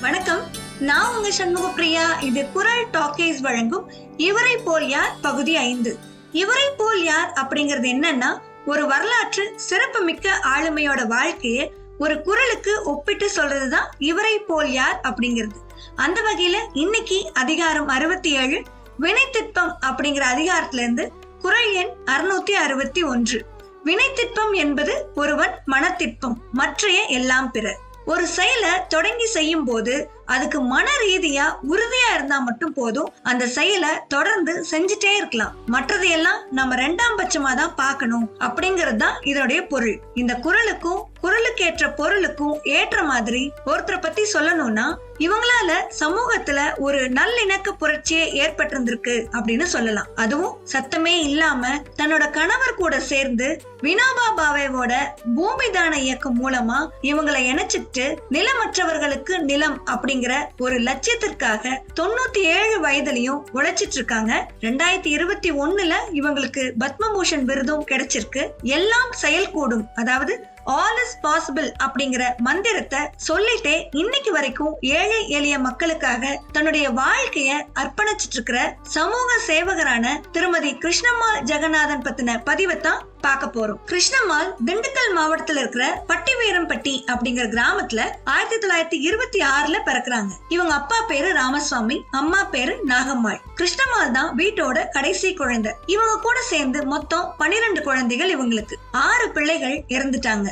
வணக்கம். நான் உங்க சண்முகப்பிரியா. இது குரல் டாக்கேஸ் வழங்கும் இவரை போல் யார் பகுதி ஐந்து. இவரை போல் யார் அப்படிங்கிறது என்னன்னா ஒரு வரலாற்று சிறப்புமிக்க ஆளுமையோட வாழ்க்கையை ஒரு குரலுக்கு ஒப்பிட்டு சொல்றதுதான் இவரை போல் யார் அப்படிங்கிறது. அந்த வகையில இன்னைக்கு அதிகாரம் அறுபத்தி ஏழு வினைத்திட்பம் அப்படிங்கிற அதிகாரத்துல இருந்து குரல் எண் அறுநூத்தி அறுபத்தி ஒன்று. வினைத்திட்பம் என்பது ஒருவன் மனத்திட்பம் மற்றைய எல்லாம் பிறர். ஒரு செயலை தொடங்கி செய்யும் போது அதுக்கு மன ரீதியா உறுதியா இருந்தா மட்டும் போதும். அந்த செயலை தொடர்ந்து செஞ்சுட்டே இருக்கலாம். மற்றதையெல்லாம் நம்ம ரெண்டாம் பட்சமா தான் பார்க்கணும் அப்படிங்கிறது தான் இதனுடைய பொருள். இந்த குரலுக்கும் குரலுக்கு ஏற்ற பொருளுக்கும் ஏற்ற மாதிரி ஒருத்தரை பத்தி சொல்லணும்னா இவங்களால சமூகத்துல ஒரு நல்லிணக்க புரட்சியே ஏற்பட்டிருந்திருக்கு அப்படின்னு சொல்லலாம். அதுவும் சத்தமே இல்லாம தன்னோட கணவர் கூட சேர்ந்து வினாபா பாவேவோட பூமிதான இயக்கம் மூலமா இவங்களை இணைச்சிட்டு நிலமற்றவர்களுக்கு நிலம் அப்படிங்கிற ஒரு லட்சியத்திற்காக தொண்ணூத்தி ஏழு வயதுலயும் உழைச்சிட்டு இருக்காங்க ரெண்டாயிரத்தி இருபத்தி ஒண்ணுல இவங்களுக்கு பத்மபூஷன் விருதும் கிடைச்சிருக்கு. எல்லாம் செயல்கூடும். அதாவது ஆல் இஸ் பாசிபிள் அப்படிங்கிற மந்திரத்தை சொல்லிட்டே இன்னைக்கு வரைக்கும் ஏழை எளிய மக்களுக்காக தன்னுடைய வாழ்க்கைய அர்ப்பணிச்சிட்டு இருக்கிற சமூக சேவகரான திருமதி கிருஷ்ணம்மா ஜெகநாதன் பத்தின பதிவை தான் பார்க்க போறோம். கிருஷ்ணம்மாள் திண்டுக்கல் மாவட்டத்துல இருக்கிற பட்டிவீரம்பட்டி அப்படிங்கிற கிராமத்துல ஆயிரத்தி தொள்ளாயிரத்தி இருபத்தி ஆறுல பிறக்குறாங்க. இவங்க அப்பா பேரு ராமசுவாமி அம்மா பேரு நாகம்மாள். கிருஷ்ணம்மாள் தான் வீட்டோட கடைசி குழந்தை. இவங்க கூட சேர்ந்து மொத்தம் பன்னிரெண்டு குழந்தைகள் இவங்களுக்கு. ஆறு பிள்ளைகள் இறந்துட்டாங்க.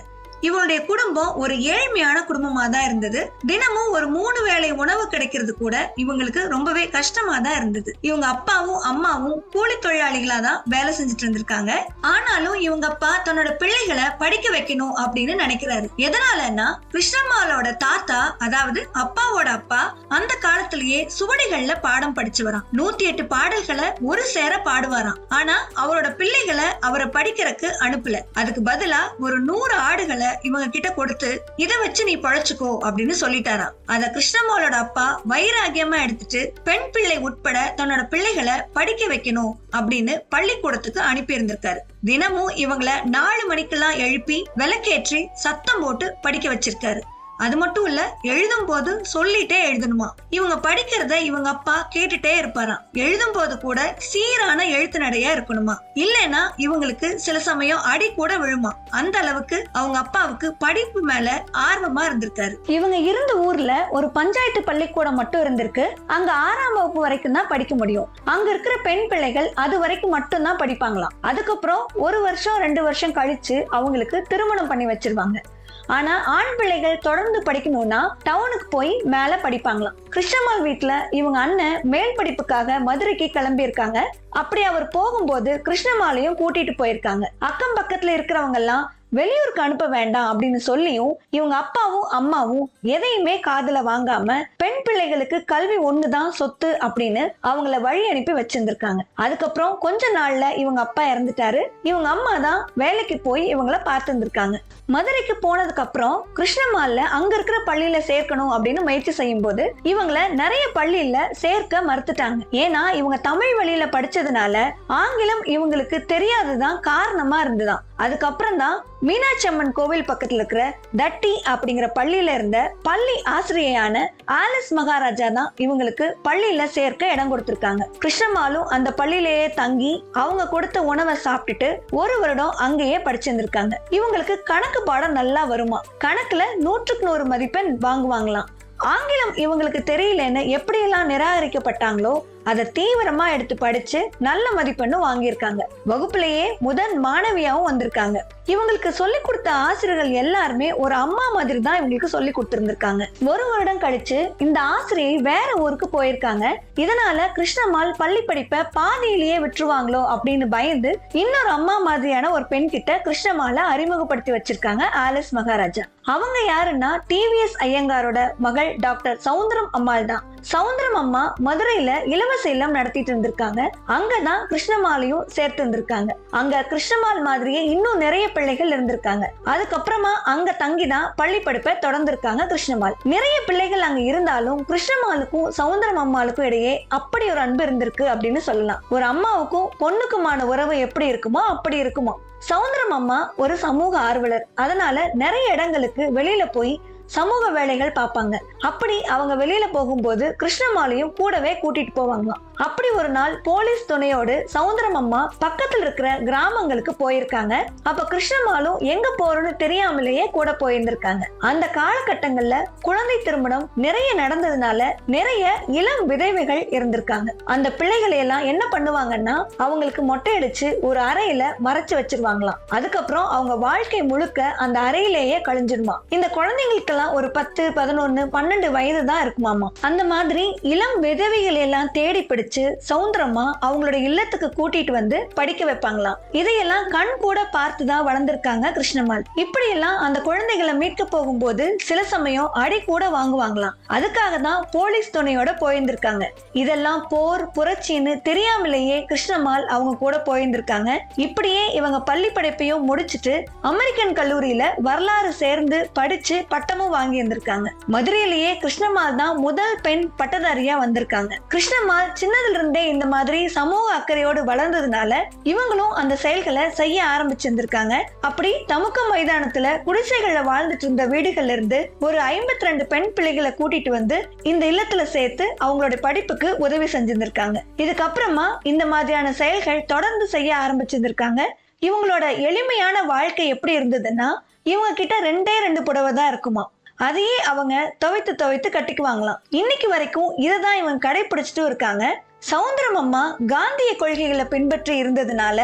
இவருடைய குடும்பம் ஒரு ஏழ்மையான குடும்பமா தான் இருந்தது. தினமும் ஒரு மூணு வேளை உணவு கிடைக்கிறது கூட இவங்களுக்கு ரொம்பவே கஷ்டமா தான் இருந்தது. இவங்க அப்பாவும் அம்மாவும் கூலி தொழிலாளிகளா தான் வேலை செஞ்சுட்டு இருந்திருக்காங்க. ஆனாலும் இவங்க அப்பா தன்னோட பிள்ளைகளை படிக்க வைக்கணும் அப்படின்னு நினைக்கிறாரு. எதனாலன்னா கிருஷ்ணம்மாளோட தாத்தா அதாவது அப்பாவோட அப்பா அந்த காலத்திலேயே சுவடிகள்ல பாடம் படிச்சு வரான் நூத்தி எட்டு பாடல்களை ஒரு சேர பாடுவாராம். ஆனா அவரோட பிள்ளைகளை அவரை படிக்கிறதுக்கு அனுப்பல. அதுக்கு பதிலா ஒரு நூறு ஆடுகளை இவங்க கிட்ட கொடுத்து இத வச்சு நீ பழச்சுக்கோ அப்படின்னு சொல்லிட்டாராம். அத கிருஷ்ணம்மாவோட அப்பா வைராகியமா எடுத்துட்டு பெண் பிள்ளை உட்பட தன்னோட பிள்ளைகளை படிக்க வைக்கணும் அப்படின்னு பள்ளிக்கூடத்துக்கு அனுப்பி இருந்திருக்காரு தினமும் இவங்கள நாலு மணிக்கெல்லாம் எழுப்பி விளக்கேற்றி சத்தம் போட்டு படிக்க வச்சிருக்காரு. அது மட்டும் இல்ல எழுதும் போது சொல்லிட்டே எழுதணுமா? இவங்க படிக்கிறத இவங்க அப்பா கேட்டுட்டே இருப்பாராம். எழுதும் போது கூட சீரான எழுத்து நடையா இருக்கணுமா? இல்லைன்னா இவங்களுக்கு சில சமயம் அடி கூட விழுமா? அந்த அளவுக்கு அவங்க அப்பாவுக்கு படிப்பு மேல ஆர்வமா இருந்திருக்காரு. இவங்க இருந்த ஊர்ல ஒரு பஞ்சாயத்து பள்ளிக்கூடம் மட்டும் இருந்திருக்கு. அங்க ஆறாம் வகுப்பு வரைக்கும் தான் படிக்க முடியும். அங்க இருக்கிற பெண் பிள்ளைகள் அது வரைக்கும் மட்டும் தான் படிப்பாங்களாம். அதுக்கப்புறம் ஒரு வருஷம் ரெண்டு வருஷம் கழிச்சு அவங்களுக்கு திருமணம் பண்ணி வச்சிருவாங்க. ஆனா ஆண் பிள்ளைகள் தொடர்ந்து படிக்கணும்னா டவுனுக்கு போய் மேல படிப்பாங்களாம். கிருஷ்ணம்மாள் வீட்டுல இவங்க அண்ணன் மேல் படிப்புக்காக மதுரைக்கு கிளம்பி இருக்காங்க அப்படி அவர் போகும்போது கிருஷ்ணமாலையும் கூட்டிட்டு போயிருக்காங்க. அக்கம் பக்கத்துல இருக்கிறவங்க எல்லாம் வெளியூருக்கு அனுப்ப வேண்டாம் அப்படின்னு சொல்லியும் இவங்க அப்பாவும் அம்மாவும் எதையுமே காதல வாங்காம பெண் பிள்ளைகளுக்கு கல்வி ஒண்ணுதான் சொத்து அப்படின்னு அவங்கள வழி அனுப்பி வச்சிருந்திருக்காங்க. அதுக்கப்புறம் கொஞ்ச நாள்ல இவங்க அப்பா இறந்துட்டாரு. இவங்க அம்மா தான் வேலைக்கு போய் இவங்கள பார்த்துருந்துருக்காங்க. மதுரைக்கு போனதுக்கு அப்புறம் கிருஷ்ணமால்ல அங்க இருக்கிற பள்ளியில சேர்க்கணும் அப்படின்னு முயற்சி செய்யும் போது இவங்கள நிறைய பள்ளியில சேர்க்க மறுத்துட்டாங்க. ஏன்னா இவங்க தமிழ் வழியில படிச்சதுனால ஆங்கிலம் இவங்களுக்கு தெரியாததுதான் காரணமா இருந்துதான் அதுக்கப்புறம் தான் மீனாட்சி அம்மன் கோவில் பக்கத்துல இருக்கிற தட்டி அப்படிங்கிற பள்ளியில இருந்த பள்ளி ஆசிரியையான ஆலிஸ் மகாராஜா தான் இவங்களுக்கு பள்ளியில சேர்க்க இடம் கொடுத்திருக்காங்க. கிருஷ்ணமாலும் அந்த பள்ளியிலேயே தங்கி அவங்க கொடுத்த உணவை சாப்பிட்டுட்டு ஒரு வருடம் அங்கேயே படிச்சிருந்திருக்காங்க. இவங்களுக்கு கணக்கு பாடம் நல்லா வருமா? கணக்குல நூற்றுக்கு நூறு மதிப்பெண் வாங்குவாங்களாம். ஆங்கிலம் இவங்களுக்கு தெரியலன்னு எப்படியெல்லாம் நிராகரிக்கப்பட்டாங்களோ அதை தீவிரமா எடுத்து படிச்சு நல்ல மதிப்பெண்ணும் வாங்கியிருக்காங்க. வகுப்புலயே முதல் மாணவியாவும் வந்திருக்காங்க. இவங்களுக்கு சொல்லி கொடுத்த ஆசிரியர்கள் எல்லாருமே ஒரு அம்மா மாதிரி தான் இவங்களுக்கு சொல்லி கொடுத்திருந்திருக்காங்க. ஒரு வருடம் கழிச்சு இந்த ஆசிரியை வேற ஊருக்கு போயிருக்காங்க. இதனால கிருஷ்ணம்மாள் பள்ளி படிப்பை பாதியிலேயே விட்டுருவாங்களோ அப்படின்னு பயந்து இன்னொரு அம்மா மாதிரியான ஒரு பெண் கிட்ட கிருஷ்ணம்மாளை அறிமுகப்படுத்தி வச்சிருக்காங்க ஆலிஸ் மகாராஜா. அவங்க யாருன்னா டிவிஎஸ் ஐயங்காரோட மகள் டாக்டர் சவுந்தரம் அம்மாள் தான். சவுந்தரம் அம்மா மதுரையில இலவச இல்லம் நடத்திட்டு இருந்திருக்காங்க. அங்கதான் கிருஷ்ணமாலையும் சேர்த்து இருந்திருக்காங்க. அங்க கிருஷ்ணமால் மாதிரியே இன்னும் நிறைய பிள்ளைகள் இருந்திருக்காங்க. அதுக்கப்புறமா அங்க தங்கிதான் பள்ளி படிப்பை தொடர்ந்திருக்காங்க கிருஷ்ணமால். நிறைய பிள்ளைகள் அங்க இருந்தாலும் கிருஷ்ணமாலுக்கும் சவுந்தரம் அம்மாளுக்கும் இடையே அப்படி ஒரு அன்பு இருந்திருக்கு அப்படின்னு சொல்லலாம். ஒரு அம்மாவுக்கும் பொண்ணுக்குமான உறவு எப்படி இருக்குமோ அப்படி இருக்குமா சவுந்தரம் அம்மா ஒரு சமூக ஆர்வலர். அதனால நிறைய இடங்களுக்கு வெளியில போய் சமூக வேலைகள் பார்ப்பாங்க. அப்படி அவங்க வெளியில போகும்போது கிருஷ்ணமாலையும் கூடவே கூட்டிட்டு போவாங்களாம். அப்படி ஒரு நாள் போலீஸ் துணையோடு சவுந்தரம் அம்மா பக்கத்துல இருக்கிற கிராமங்களுக்கு போயிருக்காங்க. அப்ப கிருஷ்ணமாலும் எங்க போறோம்னு தெரியாமலேயே கூட போயிருந்திருக்காங்க. அந்த காலகட்டங்கள்ல குழந்தை திருமணம் நிறைய நடந்ததுனால நிறைய இளம் விதவைகள் இருந்திருக்காங்க. அந்த பிள்ளைகளை எல்லாம் என்ன பண்ணுவாங்கன்னா அவங்களுக்கு மொட்டை அடிச்சு ஒரு அறையில மறைச்சு வச்சிருவாங்களாம். அதுக்கப்புறம் அவங்க வாழ்க்கை முழுக்க அந்த அறையிலேயே கழிஞ்சிருமா இந்த குழந்தைங்களுக்கெல்லாம் ஒரு பத்து பதினொன்னு பன்னெண்டு வயது தான் இருக்குமாமா அந்த மாதிரி இளம் விதவைகள் எல்லாம் தேடி பிடிச்சு சவுந்தரமா அவங்களோட இல்லத்துக்கு கூட்டிட்டு வந்து படிக்க வைப்பாங்களாம். இதையெல்லாம் கண் கூட பார்த்துதான் வளர்ந்திருக்காங்க கிருஷ்ணம்மாள். இப்படி எல்லாம் அந்த குழந்தைகளை மீட்க போகும்போது சில சமயம் அடி கூட வாங்குவாங்களாம். அதுக்காக தான் போலீஸ் துணையோட போயிருந்திருக்காங்க. இதெல்லாம் போர் புரட்சின்னு தெரியாமலேயே கிருஷ்ணம்மாள் அவங்க கூட போயிருந்திருக்காங்க. இப்படியே இவங்க பள்ளி படைப்பையும் முடிச்சிட்டு அமெரிக்கன் கல்லூரியில வரலாறு சேர்ந்து படிச்சு பட்டமும் வாங்கி இருந்திருக்காங்க மதுரையிலேயே கிருஷ்ணம்மாள் தான் முதல் பெண் பட்டதாரியா வந்திருக்காங்க. கிருஷ்ணம்மாள் சின்ன இருந்தே இந்த மாதிரி சமூக அக்கறையோடு வளர்ந்ததுனால இவங்களும் அந்த செயல்களை செய்ய ஆரம்பிச்சிருந்திருக்காங்க. அப்படி தமுக்க மைதானத்துல குடிசைகள்ல வாழ்ந்துட்டு இருந்த வீடுகள்ல இருந்து ஒரு ஐம்பத்தி ரெண்டு பெண் பிள்ளைகளை கூட்டிட்டு வந்து இந்த இல்லத்துல சேர்த்து அவங்களோட படிப்புக்கு உதவி செஞ்சிருந்திருக்காங்க. இதுக்கப்புறமா இந்த மாதிரியான செயல்கள் தொடர்ந்து செய்ய ஆரம்பிச்சிருந்திருக்காங்க. இவங்களோட எளிமையான வாழ்க்கை எப்படி இருந்ததுன்னா இவங்க கிட்ட ரெண்டே ரெண்டு புடவை தான் இருக்குமா? அதையே அவங்க துவைத்து துவைத்து கட்டிக்குவாங்களாம். இன்னைக்கு வரைக்கும் இதை தான் இவங்க கடைபிடிச்சிட்டு இருக்காங்க. சவுந்தரம் அம்மா காந்திய கொள்கைகளை பின்பற்றி இருந்ததுனால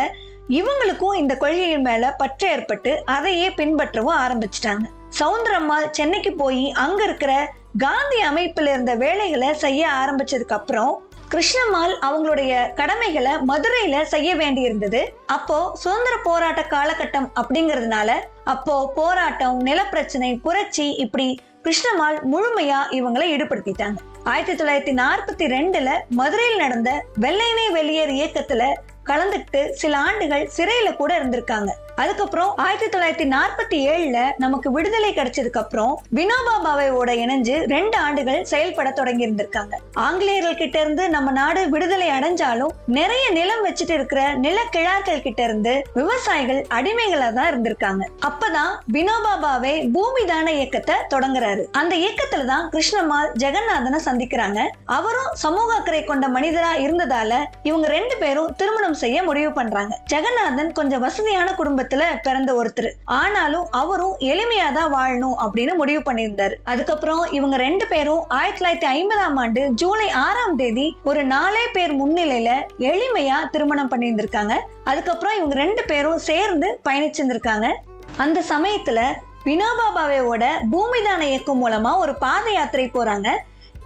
இவங்களுக்கும் இந்த கொள்கைகள் மேல பற்று ஏற்பட்டு அதையே பின்பற்றவும் ஆரம்பிச்சிட்டாங்க. சவுந்தரம்மா சென்னைக்கு போய் அங்க இருக்கிற காந்தி அமைப்புல இருந்த வேலைகளை செய்ய ஆரம்பிச்சதுக்கு அப்புறம் கிருஷ்ணம்மாள் அவங்களுடைய கடமைகளை மதுரையில செய்ய வேண்டி இருந்தது அப்போ சுதந்திர போராட்ட காலகட்டம் அப்படிங்கிறதுனால அப்போ போராட்டம் நிலப்பிரச்சனை புரட்சி இப்படி கிருஷ்ணம்மாள் முழுமையா இவங்களை ஈடுபடுத்திட்டாங்க. ஆயிரத்தி தொள்ளாயிரத்தி நாற்பத்தி ரெண்டுல மதுரையில் நடந்த வெள்ளையனே வெளியேறு இயக்கத்துல கலந்துட்டு சில ஆண்டுகள் சிறையில கூட இருந்திருக்காங்க. அதுக்கப்புறம் ஆயிரத்தி தொள்ளாயிரத்தி நாற்பத்தி ஏழுல நமக்கு விடுதலை கிடைச்சதுக்கு அப்புறம் வினோபா பாவேவோட இணைஞ்சு ரெண்டு ஆண்டுகள் செயல்பட தொடங்கி இருந்திருக்காங்க ஆங்கிலேயர்கள் கிட்ட இருந்து நம்ம நாடு விடுதலை அடைஞ்சாலும் நிறைய நிலம் வச்சுட்டு இருக்கிற நிலக்கிழார்கள் கிட்ட இருந்து விவசாயிகள் அடிமைகளா தான் இருந்திருக்காங்க. அப்பதான் வினோபா பாவே பூமி தான இயக்கத்தை தொடங்குறாரு. அந்த இயக்கத்துல தான் கிருஷ்ணமால் ஜெகநாதனை சந்திக்கிறாங்க. அவரும் சமூக அக்கறை கொண்ட மனிதரா இருந்ததால இவங்க ரெண்டு பேரும் திருமணம் செய்ய முடிவு பண்றாங்க. ஜெகநாதன் கொஞ்சம் வசதியான குடும்பத்துல பிறந்த ஒருத்தர். ஆனாலும் அவரும் எளிமையா தான் வாழணும் அப்படின்னு முடிவு பண்ணியிருந்தாரு. அதுக்கப்புறம் இவங்க ரெண்டு பேரும் ஆயிரத்தி தொள்ளாயிரத்தி ஐம்பதாம் ஆண்டு ஜூலை ஆறாம் தேதி ஒரு நாலே பேர் முன்னிலையில எளிமையா திருமணம் பண்ணியிருந்திருக்காங்க. அதுக்கப்புறம் இவங்க ரெண்டு பேரும் சேர்ந்து பயணிச்சிருந்திருக்காங்க. அந்த சமயத்துல வினோபா பாவேவோட பூமிதான இயக்கம் மூலமா ஒரு பாத யாத்திரை போறாங்க.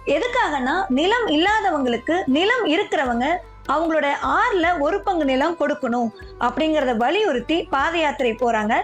எதுக்காகனா நிலம் இல்லாதவங்களுக்கு நிலம் இருக்கிறவங்க அவங்களோட ஆறில் ஒரு பங்கு நிலம் கொடுக்கணும் அப்படிங்கிறத வலியுறுத்தி பாத யாத்திரை போகிறாங்க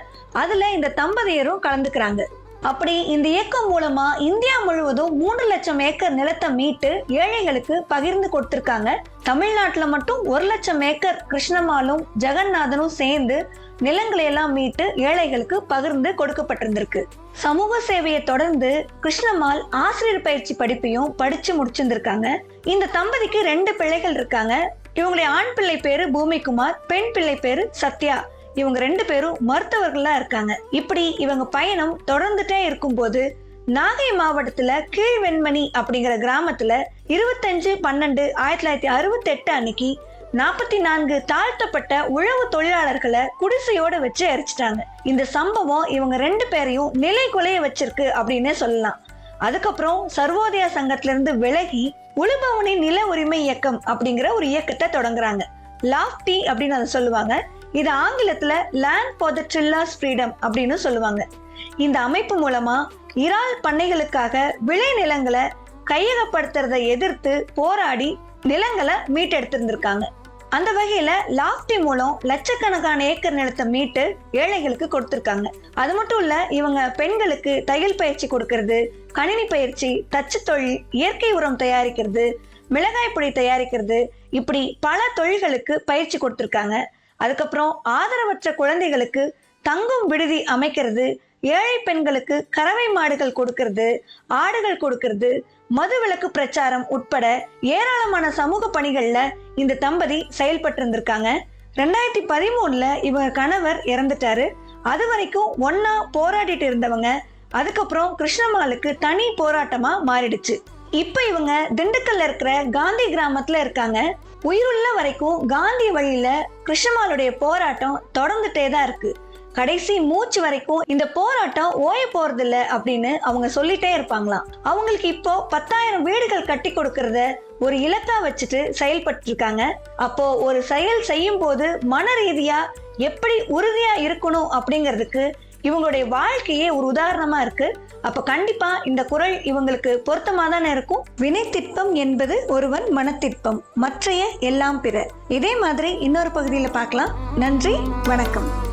அதில் இந்த தம்பதியரும் கலந்துக்கிறாங்க. அப்படி இந்த இயக்கம் மூலமா இந்தியா முழுவதும் மூன்று லட்சம் ஏக்கர் நிலத்தை மீட்டு ஏழைகளுக்கு பகிர்ந்து கொடுத்திருக்காங்க. தமிழ்நாட்டில் மட்டும் ஒரு லட்சம் ஏக்கர் கிருஷ்ணமாலும் ஜெகநாதனும் சேர்ந்து நிலங்களை எல்லாம் மீட்டு ஏழைகளுக்கு பகிர்ந்து கொடுக்கப்பட்டிருந்திருக்கு. சமூக சேவையை தொடர்ந்து கிருஷ்ணம்மாள் ஆசிரியர் பயிற்சி படிப்பையும் படிச்சு முடிச்சிருந்திருக்காங்க. இந்த தம்பதிக்கு ரெண்டு பிள்ளைகள் இருக்காங்க. இவங்களுடைய ஆண் பிள்ளை பேரு பூமிகுமார் பெண் பிள்ளை பேரு சத்யா. இவங்க ரெண்டு பேரும் மருத்துவர்களா இருக்காங்க. இப்படி இவங்க பயணம் தொடர்ந்துட்டே இருக்கும்போது நாகை மாவட்டத்துல கீழ்வெண்மணி அப்படிங்கிற கிராமத்துல இருபத்தஞ்சு பன்னெண்டு ஆயிரத்தி தொள்ளாயிரத்தி அறுபத்தி எட்டு அன்னைக்கு நாற்பத்தி நான்கு தாழ்த்தப்பட்ட உழவு தொழிலாளர்களை குடிசையோட வச்சு எரிச்சிட்டாங்க இந்த சம்பவம் இவங்க ரெண்டு பேரையும் நிலை குலைய வச்சிருக்கு அப்படின்னே சொல்லலாம். அதுக்கப்புறம் சர்வோதயா சங்கத்திலிருந்து விலகி உழுபவனின் நில உரிமை இயக்கம் அப்படிங்கிற ஒரு இயக்கத்தை தொடங்குறாங்க. லாஃப்டி அப்படின்னு அதை சொல்லுவாங்க. இது ஆங்கிலத்துல லேண்ட் ஃபார் த ட்ரில்லாஸ் ஃப்ரீடம் அப்படின்னு சொல்லுவாங்க. இந்த அமைப்பு மூலமா இறால் பண்ணைகளுக்காக விளை நிலங்களை கையகப்படுத்துறதை எதிர்த்து போராடி நிலங்களை மீட்டெடுத்திருந்திருக்காங்க. அந்த வகையில லாஃப்டி மூலம் லட்சக்கணக்கான ஏக்கர் நிலத்தை மீட்டு ஏழைகளுக்கு கொடுத்திருக்காங்க. அது மட்டும் இல்ல இவங்க பெண்களுக்கு தையல் பயிற்சி கொடுக்கறது கணினி பயிற்சி தச்சு தொழில் இயற்கை உரம் தயாரிக்கிறது மிளகாய் பொடி தயாரிக்கிறது இப்படி பல தொழில்களுக்கு பயிற்சி கொடுத்திருக்காங்க. அதுக்கப்புறம் ஆதரவற்ற குழந்தைகளுக்கு தங்கும் விடுதி அமைக்கிறது ஏழை பெண்களுக்கு கறவை மாடுகள் கொடுக்கறது ஆடுகள் கொடுக்கறது மதுவிலக்கு பிரச்சாரம் உட்பட ஏராளமான சமூக பணிகள்ல இந்த தம்பதி செயல்பட்டு இருந்திருக்காங்க ரெண்டாயிரத்தி பதிமூணுல இவங்க கணவர் இறந்துட்டாரு. அது வரைக்கும் ஒன்னா போராடிட்டு இருந்தவங்க. அதுக்கப்புறம் கிருஷ்ணமாலுக்கு தனி போராட்டமா மாறிடுச்சு. இப்ப இவங்க திண்டுக்கல்ல இருக்கிற காந்தி கிராமத்துல இருக்காங்க. உயிருள்ள வரைக்கும் காந்தி வழியில கிருஷ்ணமாலுடைய போராட்டம் தொடர்ந்துட்டே தான் இருக்கு. கடைசி மூச்சு வரைக்கும் இந்த போராட்டம் ஓய போறதில்ல அப்படின்னு அவங்க சொல்லிட்டே இருப்பாங்களாம். அவங்களுக்கு இப்போ பத்தாயிரம் வீடுகள் கட்டி கொடுக்கறத ஒரு இலக்கா வச்சுட்டு செயல்பட்டு இருக்காங்க அப்போ ஒரு செயல் செய்யும் போது மன ரீதியா எப்படி உறுதியா இருக்கணும் அப்படிங்கிறதுக்கு இவங்களுடைய வாழ்க்கையே ஒரு உதாரணமா இருக்கு. அப்ப கண்டிப்பா இந்த குரல் இவங்களுக்கு பொருத்தமா தானே இருக்கும்? வினைத்திற்பம் என்பது ஒருவன் மனத்திற்பம் மற்றைய எல்லாம் பிற. இதே மாதிரி இன்னொரு பகுதியில் பார்க்கலாம். நன்றி வணக்கம்.